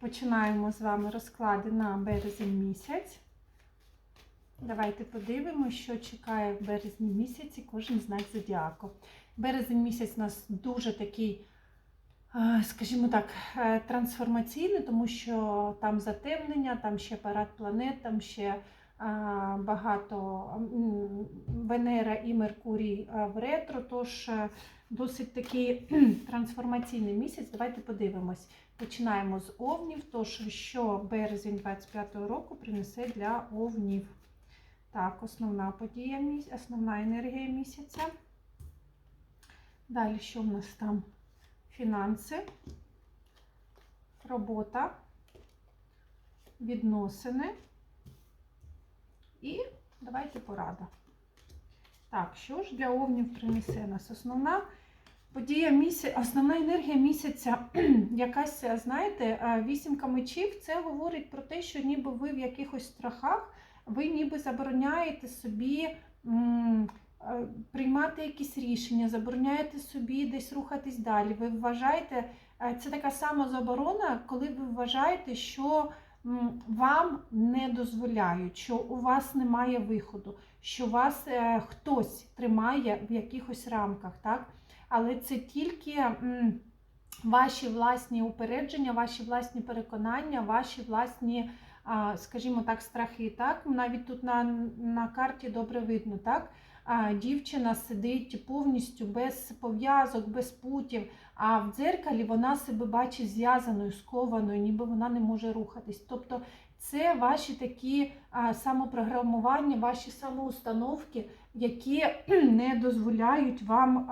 Починаємо з вами розклади на березень місяць. Давайте подивимося, що чекає в березні місяці кожен знак зодіаку. Березень місяць у нас дуже такий, е, скажімо так, е, трансформаційний, тому що там затемнення, там ще парад планет, там ще е, багато Венера і Меркурій в ретро, тож досить такий трансформаційний місяць. Давайте подивимось. Починаємо з овнів, тож що березень 25-го року принесе для овнів. Так, основна подія, основна енергія місяця. Далі, що в нас там? Фінанси, робота, відносини і давайте порада. Так, що ж для овнів принесе нас? Основна подія місяця, основна енергія місяця, якась, знаєте, е, вісімка мечів, це говорить про те, що ніби ви в якихось страхах, ви ніби забороняєте собі е, приймати якісь рішення, забороняєте собі десь рухатись далі. Ви вважаєте, е, це така сама заборона, коли ви вважаєте, що вам не дозволяють, що у вас немає виходу, що вас е, хтось тримає в якихось рамках, так? Але це тільки ваші власні упередження, ваші власні переконання, ваші власні, скажімо так, страхи. Так? Навіть тут на, на карті добре видно, так? Дівчина сидить повністю без пов'язок, без путів, а в дзеркалі вона себе бачить зв'язаною, скованою, ніби вона не може рухатись. Тобто це ваші такі самопрограмування, ваші самоустановки, які не дозволяють вам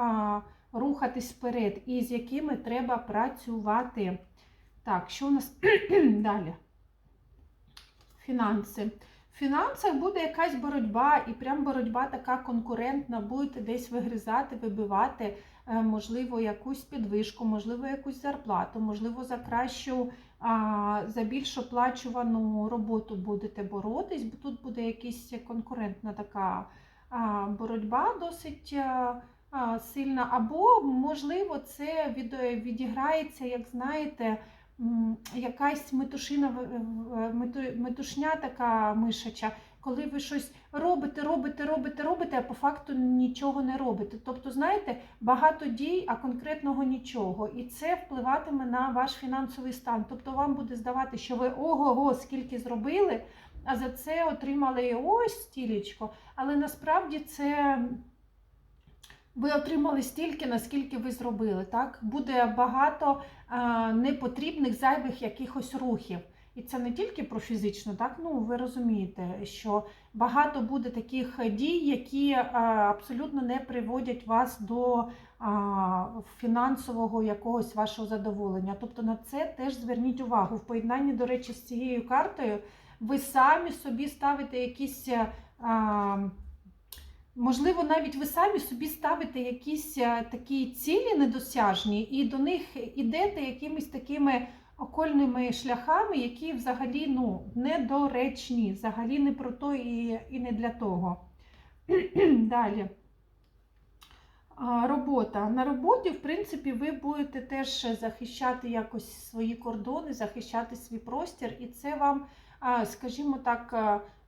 рухатись вперед, і з якими треба працювати. Так, що у нас далі? Фінанси. Фінансах буде якась боротьба, і прям боротьба така конкурентна, будете десь вигризати, вибивати, е, можливо, якусь підвишку, можливо, якусь зарплату, можливо, за кращу, за більш оплачувану роботу будете боротись, бо тут буде якась конкурентна така боротьба досить а, сильна. Або, можливо, це відіграється, як знаєте, якась метушина, метушня така мишача, коли ви щось робите, робите, робите, робите, а по факту нічого не робите. Тобто, знаєте, багато дій, а конкретного нічого. І це впливатиме на ваш фінансовий стан. Тобто вам буде здавати, що ви ого-го, скільки зробили, а за це отримали ось стілечко. Але насправді це. Ви отримали стільки, наскільки ви зробили. Так? Буде багато а, непотрібних зайвих якихось рухів. І це не тільки про фізично, так? Ну, ви розумієте, що багато буде таких дій, які а, абсолютно не приводять вас до а, фінансового якогось вашого задоволення. Тобто на це теж зверніть увагу. В поєднанні, до речі, з цією картою ви самі собі ставите якісь. А, Можливо, навіть ви самі собі ставите якісь е, такі цілі недосяжні, і до них ідете якимись такими окольними шляхами, які взагалі ну, недоречні, взагалі не про то і, і не для того. Далі. Робота. На роботі, в принципі, ви будете теж захищати якось свої кордони, захищати свій простір, і це вам, скажімо так,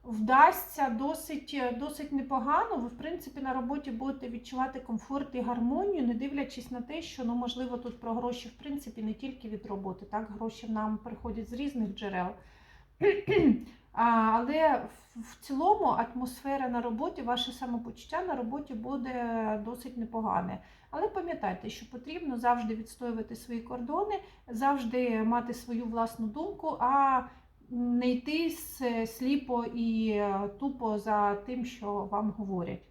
вдасться досить, досить непогано. Ви, в принципі, на роботі будете відчувати комфорт і гармонію, не дивлячись на те, що ну, можливо тут про гроші, в принципі, не тільки від роботи. Так, гроші нам приходять з різних джерел. Але в- цілому атмосфера на роботі, ваше самопочуття на роботі буде досить непогане. Але пам'ятайте, що потрібно завжди відстоювати свої кордони, завжди мати свою власну думку, а не йти сліпо і е, тупо за тим, що вам говорять.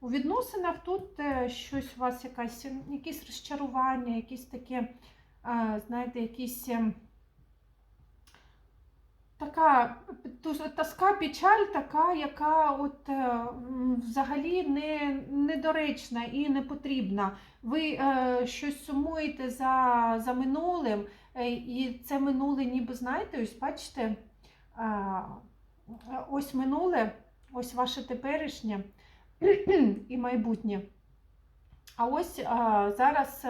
У відносинах тут е, щось у вас якась, якісь розчарування, якісь таке, е, знаєте, якісь. Така тоска, печаль, така, яка от е, взагалі не, недоречна і не потрібна. Ви е, щось сумуєте за, за минулим, е, і це минуле, ніби знаєте, ось бачите, е, ось минуле, ось ваше теперішнє і майбутнє. А ось е, зараз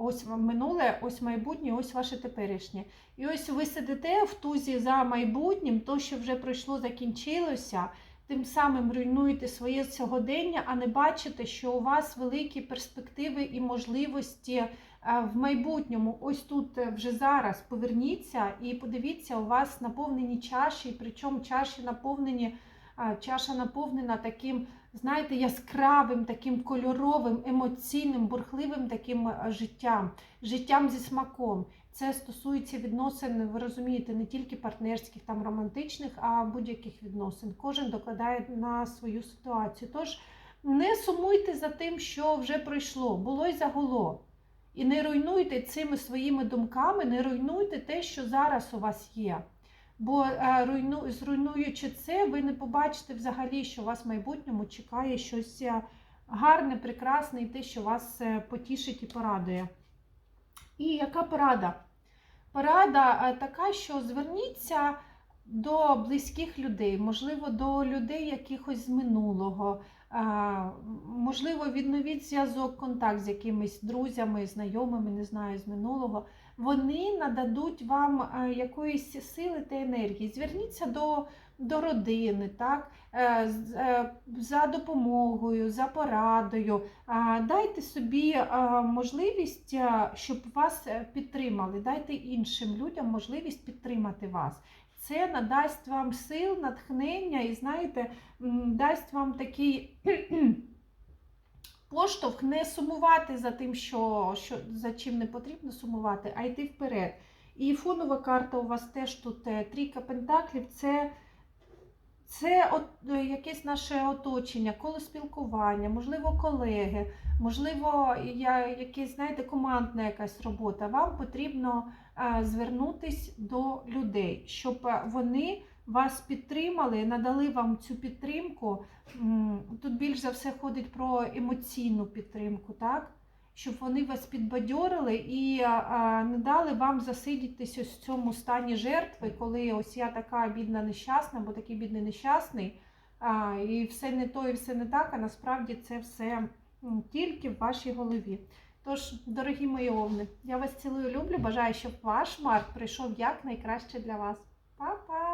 Ось вам минуле, ось майбутнє, ось ваше теперішнє. І ось ви сидите в тузі за майбутнім, то, що вже пройшло, закінчилося, тим самим руйнуєте своє сьогодення, а не бачите, що у вас великі перспективи і можливості е, в майбутньому. Ось тут е, вже зараз поверніться і подивіться, у вас наповнені чаші, причому чаші наповнені, чаша наповнена таким, знаєте, яскравим, таким кольоровим, емоційним, бурхливим таким життям, життям зі смаком. Це стосується відносин, ви розумієте, не тільки партнерських, там романтичних, а будь-яких відносин. Кожен докладає на свою ситуацію. Тож не сумуйте за тим, що вже пройшло, було й загуло. І не руйнуйте цими своїми думками, не руйнуйте те, що зараз у вас є. Бо е, руйну, зруйнуючи це, ви не побачите взагалі, що вас в майбутньому чекає щось е, гарне, прекрасне і те, що вас е, потішить і порадує. І яка порада? Порада така, що зверніться до близьких людей, можливо, до людей якихось з минулого. Можливо, відновіть зв'язок, контакт з якимись друзями, знайомими, не знаю, з минулого. Вони нададуть вам е, якоїсь сили та енергії. Зверніться до, до родини, так? Е, е, за допомогою, за порадою. Дайте собі можливість, щоб вас підтримали. Дайте іншим людям можливість підтримати вас. Це надасть вам сил, натхнення і, знаєте, дасть вам такий поштовх не сумувати за тим, що, що, за чим не потрібно сумувати, а йти вперед. І фонова карта у вас теж тут е, трійка пентаклів. Це, це от, е, якесь наше оточення, коло спілкування, можливо, колеги, можливо, я, якесь, знаєте, командна якась робота. Вам потрібно е, звернутись до людей, щоб е, вони вас підтримали, надали вам цю підтримку. Тут більш за все ходить про емоційну підтримку, так? Щоб вони вас підбадьорили і не дали вам засидітись ось в цьому стані жертви, коли ось я така бідна нещасна, бо такий бідний нещасний, а, і все не то, і все не так, а насправді це все тільки в вашій голові. Тож, дорогі мої овни, я вас цілую люблю. Бажаю, щоб ваш март прийшов якнайкраще для вас. Па-па!